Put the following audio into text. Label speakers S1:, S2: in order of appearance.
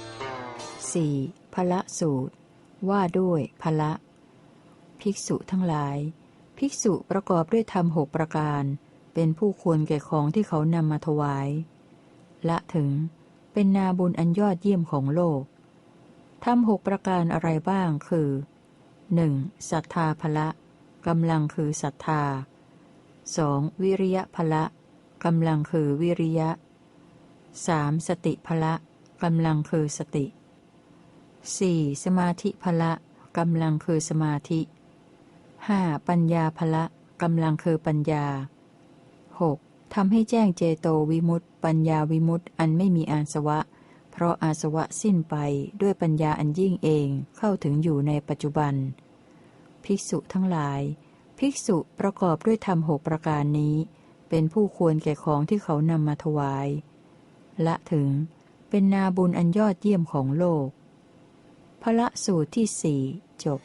S1: 4. พละสูตร ว่าด้วยพละ ภิกษุทั้งหลาย ภิกษุประกอบด้วยธรรมหกประการ เป็นผู้ควรแก่ของที่เขานำมาถวาย ละถึง เป็นนาบุญอันยอดเยี่ยมของโลกทำหกประการอะไรบ้างคือ 1. ศรัทธาพละกำลังคือศรัทธา 2. วิริยะพละกำลังคือวิริยะ 3. สติพละ กำลังคือสติ 4. สมาธิพละกำลังคือสมาธิ 5. ปัญญาพละกำลังคือปัญญา 6. ทำให้แจ้งเจโตวิมุตต์ปัญญาวิมุตต์อันไม่มีอาสวะ เพราะอาสวะสิ้นไปด้วยปัญญาอันยิ่งเองเข้าถึงอยู่ในปัจจุบัน ภิกษุทั้งหลาย ภิกษุประกอบด้วยธรรมหกประการนี้ เป็นผู้ควรแก่ของที่เขานำมาถวาย ละถึง เป็นนาบุญอันยอดเยี่ยมของโลก พระสูตรที่สี่จบ